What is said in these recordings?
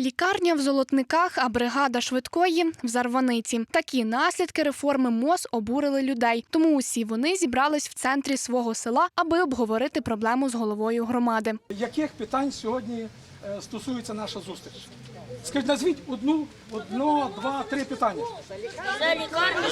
Лікарня в золотниках, а бригада швидкої в зарваниці. Такі наслідки реформи МОЗ обурили людей. Тому усі вони зібрались в центрі свого села, аби обговорити проблему з головою громади. Яких питань сьогодні е, стосується наша зустріч? Скажіть, назвіть одну, одно, два, три питання. За лікарню.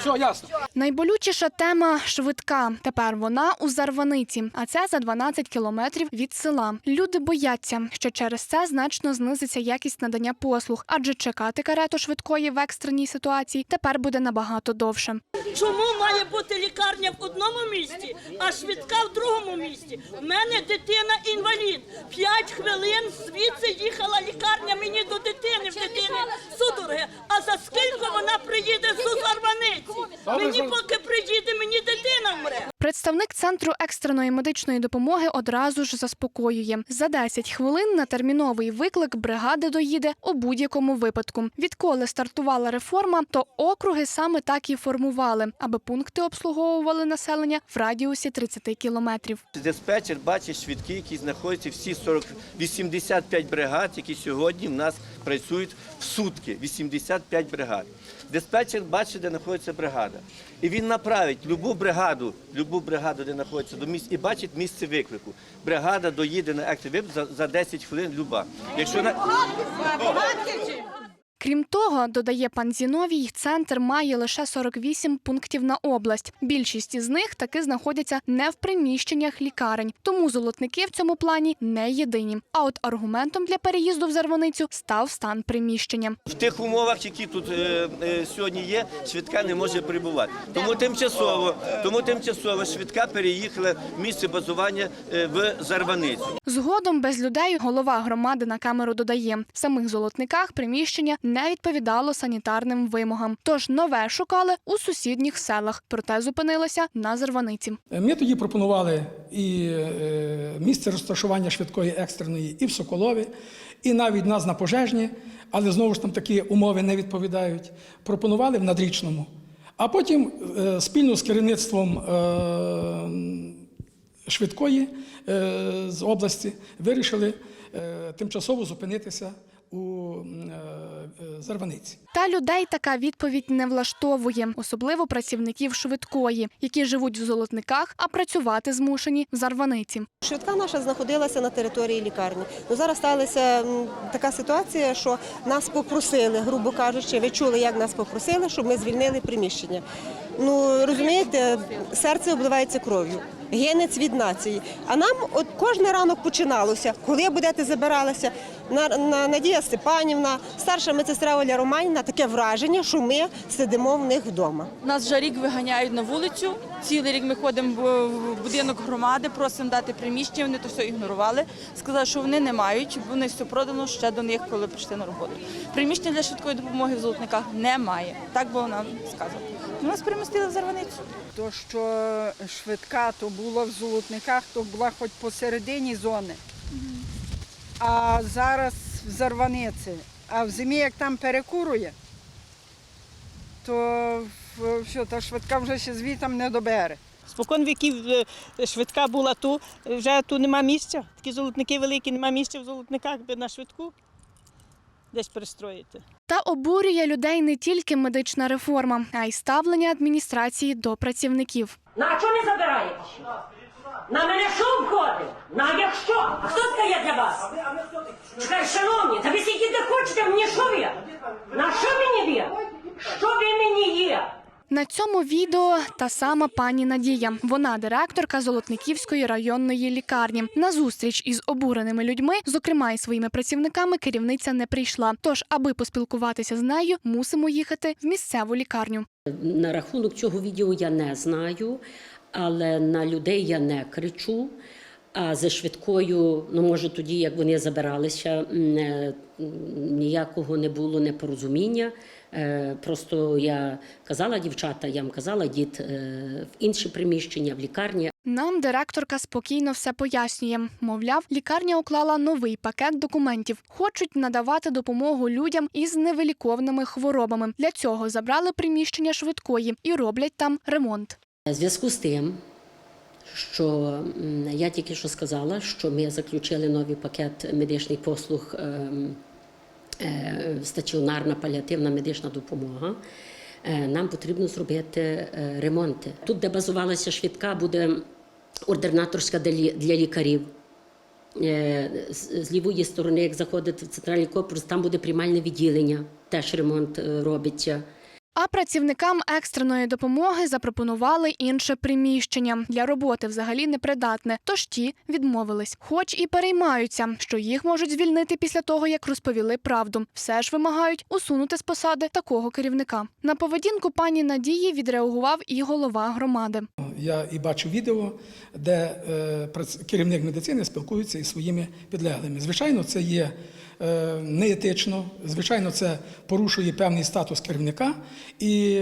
Все, ясно. Найболючіша тема швидка. Тепер вона у Зарваниці, а це за 12 кілометрів від села. Люди бояться, що через це значно знизиться якість надання послуг, адже чекати карету швидкої в екстреній ситуації тепер буде набагато довше. Чому має бути лікарня в одному місті, а швидка в другому місті? У мене дитина інвалід. П'ять хвилин звідси їхала лікарня мені до дитини. В дитини судороги. А за скільки вона приїде з Зарваниці? Мені поки приїде. Представник центру екстреної медичної допомоги одразу ж заспокоює. За 10 хвилин на терміновий виклик бригади доїде у будь-якому випадку. Відколи стартувала реформа, то округи саме так і формували, аби пункти обслуговували населення в радіусі 30 кілометрів. Диспетчер бачить швидкі, які знаходяться всі 40, 85 бригад, які сьогодні в нас працюють в сутки. 85 бригад. Диспетчер бачить, де знаходиться бригада. І він направить любу бригаду, любу бригаду, де знаходиться до місць, і бачить місце виклику. Бригада доїде на екстрений за, за 10 хвилин люба. Якщо на Крім того, додає пан Зіновій, центр має лише 48 пунктів на область. Більшість із них таки знаходяться не в приміщеннях лікарень, тому золотники в цьому плані не єдині. А от аргументом для переїзду в Зарваницю став стан приміщення. в тих умовах, які тут е, е, сьогодні є, швидка не може перебувати. Тому тимчасово, тому тимчасово швидка переїхала в місце базування е, в Зарваницю. Згодом без людей голова громади на камеру додає: в самих золотниках приміщення не відповідало санітарним вимогам. Тож нове шукали у сусідніх селах, проте зупинилися на Зарваниці. Ми тоді пропонували і е, місце розташування швидкої екстреної і в Соколові, і навіть нас на пожежні, але знову ж там такі умови не відповідають. Пропонували в надрічному. А потім е, спільно з керівництвом е, швидкої е, з області вирішили е, тимчасово зупинитися у е, е, Зарваниці. Та людей така відповідь не влаштовує, особливо працівників швидкої, які живуть в золотниках, а працювати змушені в Зарваниці. Швидка наша знаходилася на території лікарні. Ну зараз сталася така ситуація, що нас попросили, грубо кажучи, ви чули, як нас попросили, щоб ми звільнили приміщення. Ну розумієте, серце обливається кров'ю. Генець від нації. А нам от кожен ранок починалося, коли будете забиралися. На, на Надія Степанівна, старша медсестра Оля Романівна, таке враження, що ми сидимо в них вдома. Нас вже рік виганяють на вулицю. Цілий рік ми ходимо в- будинок громади, просимо дати приміщення. Вони то все ігнорували. Сказали, що вони не мають, вони все продано ще до них, коли прийшли на роботу. Приміщення для швидкої допомоги в золотниках немає. Так було нам сказано. Нас перемістили в Зарваницю. То, що швидка, то була в золотниках, то була хоч посередині зони. А зараз в Зарваниці. А в зимі, як там перекурує, то що, та швидка вже ще звітом не добере. Спокон віків е, швидка була ту, вже тут нема місця. Такі золотники великі, нема місця в золотниках, би на швидку десь пристроїти. Та обурює людей не тільки медична реформа, а й ставлення адміністрації до працівників. На що не забираєте? На мене що входить? На якщо? А хто це є для вас? Чекай, шановні, та ви скільки де хочете, мені що ви? На що мені ви? Що ви мені є? На цьому відео та сама пані Надія. Вона директорка Золотниківської районної лікарні. На зустріч із обуреними людьми, зокрема і своїми працівниками, керівниця не прийшла. Тож, аби поспілкуватися з нею, мусимо їхати в місцеву лікарню. На рахунок цього відео я не знаю, але на людей я не кричу. А за швидкою, ну може тоді, як вони забиралися, не, ніякого не було непорозуміння. Е, Просто я казала дівчата, я їм казала, йдіть е, в інші приміщення, в лікарні, Нам директорка спокійно все пояснює. Мовляв, лікарня уклала новий пакет документів. Хочуть надавати допомогу людям із невиліковними хворобами. Для цього забрали приміщення швидкої і роблять там ремонт. В зв'язку з тим, що я тільки що сказала, що ми заключили новий пакет медичних послуг ем, е, стаціонарна паліативна медична допомога. Е, Нам потрібно зробити е, ремонти. Тут, де базувалася швидка, буде ординаторська для лікарів. З лівої сторони, як заходити в центральний корпус, там буде приймальне відділення, теж ремонт робиться. А працівникам екстреної допомоги запропонували інше приміщення для роботи взагалі непридатне. Тож ті відмовились, хоч і переймаються, що їх можуть звільнити після того, як розповіли правду. Все ж вимагають усунути з посади такого керівника. На поведінку пані Надії відреагував і голова громади. Я і бачу відео, де е, керівник медицини спілкується із своїми підлеглими. Звичайно, це є неетично, звичайно, це порушує певний статус керівника. І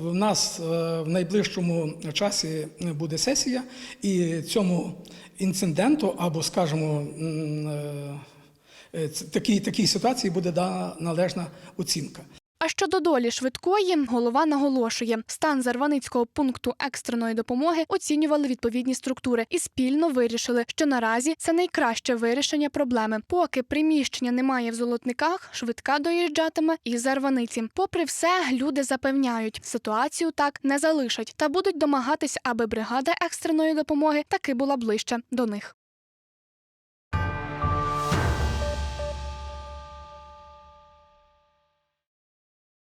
в нас е, в найближчому часі буде сесія, і цьому інциденту або, скажімо, е, е, такій, такій ситуації буде дана належна оцінка. Щодо долі швидкої, голова наголошує, стан Зарваницького пункту екстреної допомоги оцінювали відповідні структури і спільно вирішили, що наразі це найкраще вирішення проблеми. Поки приміщення немає в золотниках, швидка доїжджатиме і Зарваниці. Попри все, люди запевняють, ситуацію так не залишать та будуть домагатись, аби бригада екстреної допомоги таки була ближче до них.